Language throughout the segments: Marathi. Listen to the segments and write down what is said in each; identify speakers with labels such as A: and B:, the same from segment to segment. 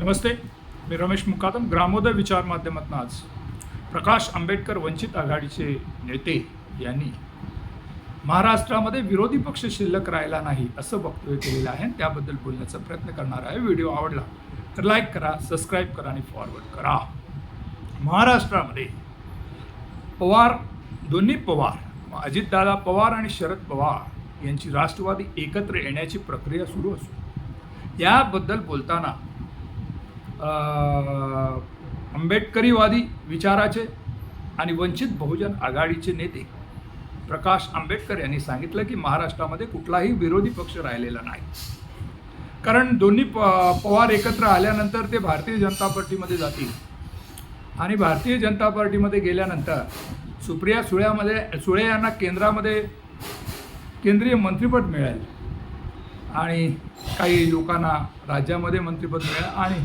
A: नमस्ते मी रमेश मुकादम ग्रामोदय विचार माध्यमातून आज प्रकाश आंबेडकर वंचित आघाडीचे नेते यांनी महाराष्ट्रामध्ये विरोधी पक्ष शिल्लक राहिला नाही असं वक्तव्य केलेलं आहे. आणि त्याबद्दल बोलण्याचा प्रयत्न करणार आहे. व्हिडिओ आवडला तर लाईक करा सबस्क्राईब करा आणि फॉरवर्ड करा. महाराष्ट्रामध्ये पवार दोन्ही पवार अजितदादा पवार आणि शरद पवार यांची राष्ट्रवादी एकत्र येण्याची प्रक्रिया सुरू असून याबद्दल बोलताना आंबेडकरीवादी विचाराचे आणि वंचित बहुजन आघाडीचे नेते प्रकाश आंबेडकर यांनी सांगितलं की महाराष्ट्रामध्ये कुठलाही विरोधी पक्ष राहिलेला नाही. कारण दोन्ही प पवार एकत्र आल्यानंतर ते भारतीय जनता पार्टीमध्ये जातील. आणि भारतीय जनता पार्टीमध्ये गेल्यानंतर सुप्रिया सुळ्यामध्ये सुळे यांना केंद्रामध्ये केंद्रीय मंत्रिपद मिळेल. आणि काही लोकांना राज्यामध्ये मंत्रिपद मिळेल आणि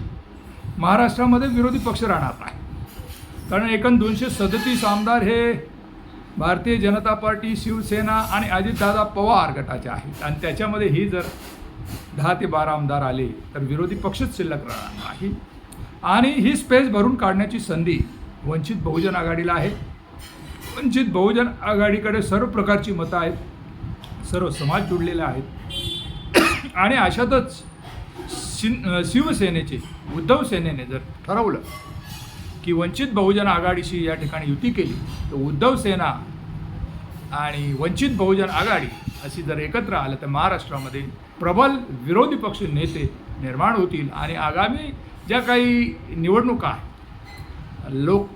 A: महाराष्ट्रामध्ये विरोधी पक्ष राहणार नाही. कारण एकूण दोनशे सदतीस आमदार हे भारतीय जनता पार्टी शिवसेना आणि अजितदादा पवार गटाचे आहेत. आणि त्याच्यामध्ये ही जर दहा ते बारा आमदार आले तर विरोधी पक्षच शिल्लक राहणार नाही. आणि ही स्पेस भरून काढण्याची संधी वंचित बहुजन आघाडीला आहे. वंचित बहुजन आघाडीकडे सर्व प्रकारची मतं आहेत. सर्व समाज जुडलेले आहेत. आणि अशातच शिन शिवसेनेचे उद्धव सेनेने जर ठरवलं की वंचित बहुजन आघाडीशी या ठिकाणी युती केली तर उद्धव सेना आणि वंचित बहुजन आघाडी अशी जर एकत्र आलं तर महाराष्ट्रामध्ये प्रबल विरोधी पक्ष नेते निर्माण होतील. आणि आगामी ज्या काही निवडणुका आहेत लोक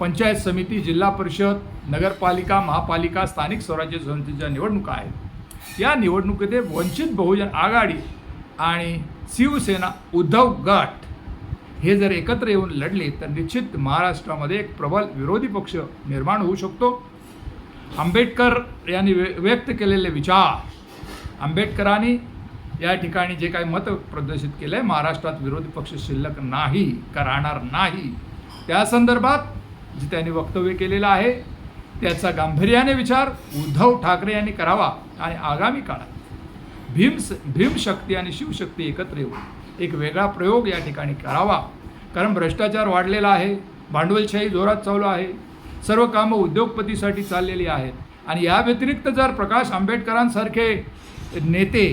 A: पंचायत समिती जिल्हा परिषद नगरपालिका महापालिका स्थानिक स्वराज्य संस्थेच्या निवडणुका आहेत या निवडणुकीत वंचित बहुजन आघाडी आणि शिवसेना उद्धव गट हे जर एकत्र येऊन लढले तर निश्चित महाराष्ट्रामध्ये एक प्रबल विरोधी पक्ष निर्माण होऊ शकतो. आंबेडकर यांनी व्य व्यक्त केलेले विचार आंबेडकरांनी या ठिकाणी जे काही मत प्रदर्शित केलं आहे महाराष्ट्रात विरोधी पक्ष शिल्लक नाही का राहणार नाही त्या संदर्भात जे त्यांनी वक्तव्य केलेलं आहे त्याचा गांभीर्याने विचार उद्धव ठाकरे यांनी करावा आणि आगामी काळात भीम भीमशक्ती आणि शिवशक्ती एकत्र येऊन एक वेगळा प्रयोग या ठिकाणी करावा. कारण भ्रष्टाचार वाढलेला आहे भांडवलशाही जोरात चालू आहे सर्व कामं उद्योगपतीसाठी चाललेली आहेत. आणि या व्यतिरिक्त जर प्रकाश आंबेडकरांसारखे नेते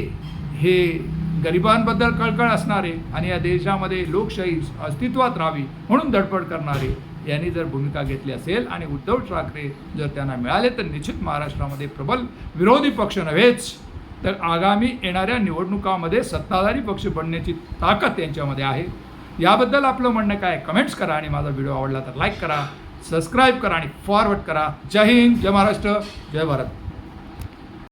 A: हे गरिबांबद्दल कळकळ असणारे आणि या देशामध्ये लोकशाही अस्तित्वात राहावी म्हणून धडपड करणारे यांनी जर भूमिका घेतली असेल आणि उद्धव ठाकरे जर त्यांना मिळाले तर निश्चित महाराष्ट्रामध्ये प्रबल विरोधी पक्ष नव्हेच. तर आगामी येणाऱ्या निवडणुकामध्ये सत्ताधारी पक्ष बनण्याची ताकद त्यांच्यामध्ये आहे. याबद्दल आपलं म्हणणं काय? कमेंट्स करा आणि माझा व्हिडिओ आवडला तर लाईक करा सबस्क्राईब करा आणि फॉरवर्ड करा. जय हिंद जय महाराष्ट्र जय भारत.